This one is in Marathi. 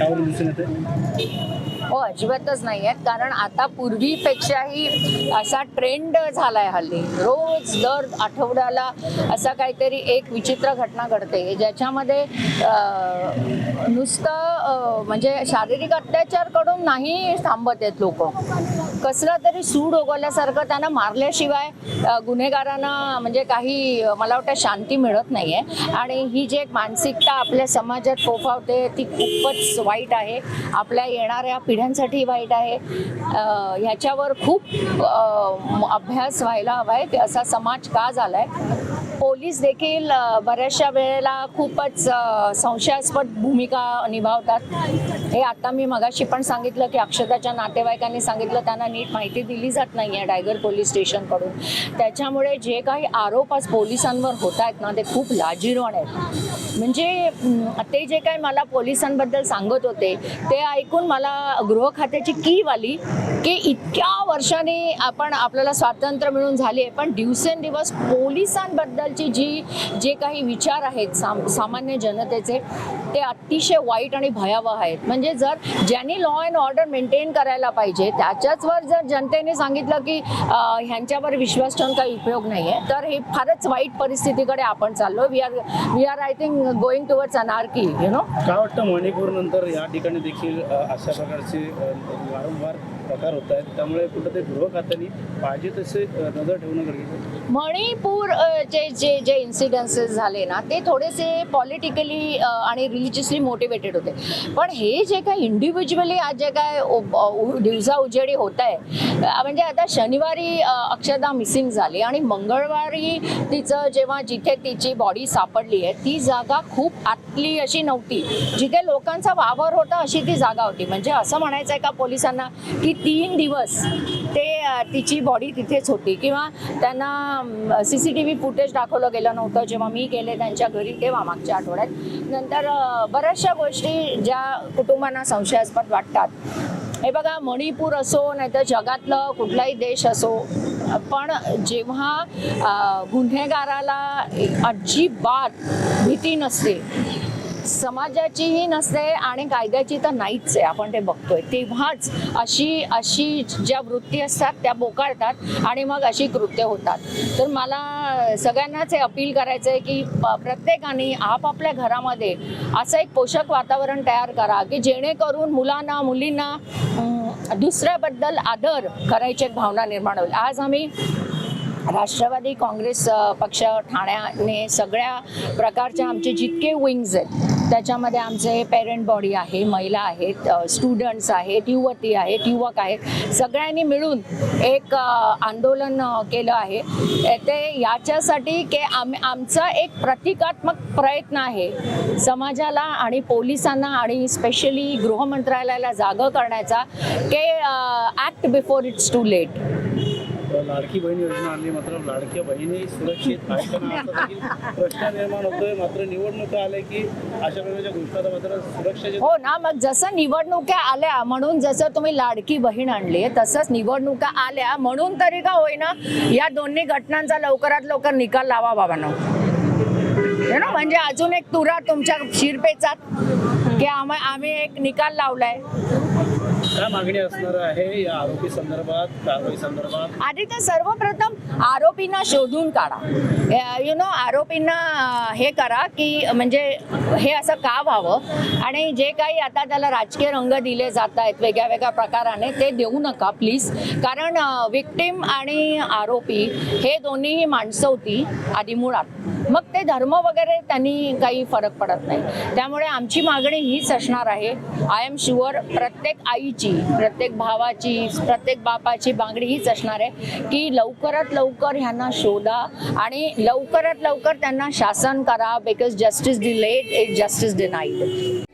त्यावर दिसून येते हो अजिबातच नाही आहेत कारण आता पूर्वीपेक्षाही असा ट्रेंड झालाय हल्ली. रोज दर आठवड्याला असा काहीतरी एक विचित्र घटना घडते. ज्याच्यामध्ये नुसतं म्हणजे शारीरिक अत्याचारकडून नाही थांबत आहेत लोक. कसलं तरी सूड ओगवल्यासारखं त्यांना मारल्याशिवाय गुन्हेगारांना म्हणजे काही मला वाटतं शांती मिळत नाही आहे आणि ही जी एक मानसिकता आपल्या समाजात फोफावते ती खूपच वाईट आहे. आपल्या येणाऱ्या पिढ्यांसाठी वाईट आहे. ह्याच्यावर खूप अभ्यास व्हायला हवा आहे असा समाज का झाला आहे पोलीस देखील बऱ्याचशा वेळेला खूपच संशयास्पद भूमिका निभावतात. हे आता मी मगाशी पण सांगितलं की अक्षताच्या नातेवाईकांनी सांगितलं त्यांना नीट माहिती दिली जात नाही आहे डायगर पोलीस स्टेशनकडून त्याच्यामुळे जे काही आरोप आज पोलिसांवर होत आहेत ना ते खूप लाजिरवाण आहेत. म्हणजे ते जे काही मला पोलिसांबद्दल सांगत होते ते ऐकून मला गृह खात्याची कीव आली की इतक्या वर्षांनी आपण आपल्याला स्वातंत्र्य मिळून झाले पण दिवसेंदिवस पोलिसांबद्दल पोलिसांबद्दलची जी जे काही विचार आहेत साम सामान्य जनतेचे ते अतिशय वाईट आणि भयावह आहेत. म्हणजे जर ज्यांनी लॉ अँड ऑर्डर मेंटेन करायला पाहिजे त्याच्याचवर जर जनतेने सांगितलं की ह्यांच्यावर विश्वास ठेवून काही उपयोग नाही आहे तर हे फारच वाईट परिस्थितीकडे आपण चाललो we are we are I think going towards anarchy you know काय वाटतं मणिपूर नंतर या ठिकाणी देखील अशा प्रकारचे वारंवार प्रकार होत आहेत. त्यामुळे कुठंतरी गृह खात्याने पाहिजे तसे नजर ठेवणं गरजेचं मणिपूर जे जे जे इन्सिडन्सेस झाले ना ते थोडेसे पॉलिटिकली आणि रिलिजियसली मोटिवेटेड होते. पण हे जे काय इंडिव्हिज्युअली आज जे काय दिवसा उजेडी होत आहे म्हणजे आता शनिवारी अ, अक्षदा मिसिंग झाली आणि मंगळवारी तिचं जेव्हा जिथे तिची बॉडी सापडली आहे ती जागा खूप आतली अशी नव्हती. जिथे लोकांचा वावर होता अशी ती जागा होती. म्हणजे असं म्हणायचं आहे का पोलिसांना की तीन दिवस ते तिची बॉडी तिथेच होती. किंवा त्यांना C C T V footage दाखवलं गेलं नव्हतं. जेव्हा मी गेले त्यांच्या घरी तेव्हा मागच्या आठवड्यात. नंतर बऱ्याचशा गोष्टी ज्या कुटुंबांना संशयास्पद वाटतात. हे बघा मणिपूर असो नाहीतर जगातलं कुठलाही देश असो पण जेव्हा गुन्हेगाराला अजिबात भीती नसते समाजाचीही नसते आणि कायद्याची तर नाहीच आहे. आपण ते बघतोय. तेव्हाच अशी अशी ज्या वृत्ती असतात त्या बोकाळतात आणि मग अशी कृत्य होतात. तर मला सगळ्यांनाच हे अपील करायचं आहे की प- प्रत्येकाने आपापल्या घरामध्ये असं एक पोषक वातावरण तयार करा की जेणेकरून मुलांना मुलींना दुसऱ्याबद्दल आदर करायची एक भावना निर्माण होईल. आज आम्ही राष्ट्रवादी काँग्रेस पक्ष ठाण्याने सगळ्या प्रकारच्या आमचे जितके विंग्ज आहेत त्याच्यामध्ये आमचे पेरेंट बॉडी आहे महिला आहेत स्टुडंट्स आहेत युवती आहेत युवक आहेत. सगळ्यांनी मिळून एक आंदोलन केलं आहे. ते याच्यासाठी की आम आमचा एक प्रतिकात्मक प्रयत्न आहे. समाजाला आणि पोलिसांना आणि स्पेशली गृहमंत्रालयाला जागं करण्याचा की act before it's too late Ladki Bahin Yojana आणली मात्र लाडक्या बहिणी सुरक्षित आहेत का प्रश्न निर्माण होतोय. मात्र निवडणुका आल्या की अशा प्रकारच्या गोष्टी मात्र सुरक्षेचे हो ना मग जसं निवडणुका आल्या म्हणून जसं तुम्ही लाडकी बहीण आणली तसंच निवडणुका आल्या म्हणून तरी का होईना या दोन्ही घटनांचा लवकरात लवकर निकाल लावा बाबांनो. म्हणजे अजून एक तुरा तुमच्या शिरपेचात की आम्ही आम्ही एक निकाल लावलाय. काय मागणी असणार आहे या आरोपी संदर्भात कारवाई संदर्भात? आधी तर सर्वप्रथम आरोपींना शोधून काढा. यु नो आरोपींना हे करा की म्हणजे हे असं का व्हावं? आणि जे काही आता त्याला राजकीय रंग दिले जात आहेत वेगळ्या वेगळ्या प्रकाराने ते देऊ नका प्लीज कारण विक्टिम आणि आरोपी हे दोन्हीही माणसं होती आधी मुळात मग ते धर्म वगैरे त्यांनी काही फरक पडत नाही. त्यामुळे आमची मागणी हीच असणार आहे. आय एम शुअर प्रत्येक आईची प्रत्येक भावाची प्रत्येक बापाची मागणी हीच असणार आहे की लवकरात लवकर ह्यांना शोधा आणि लवकरात लवकर त्यांना शासन करा because justice delayed is justice denied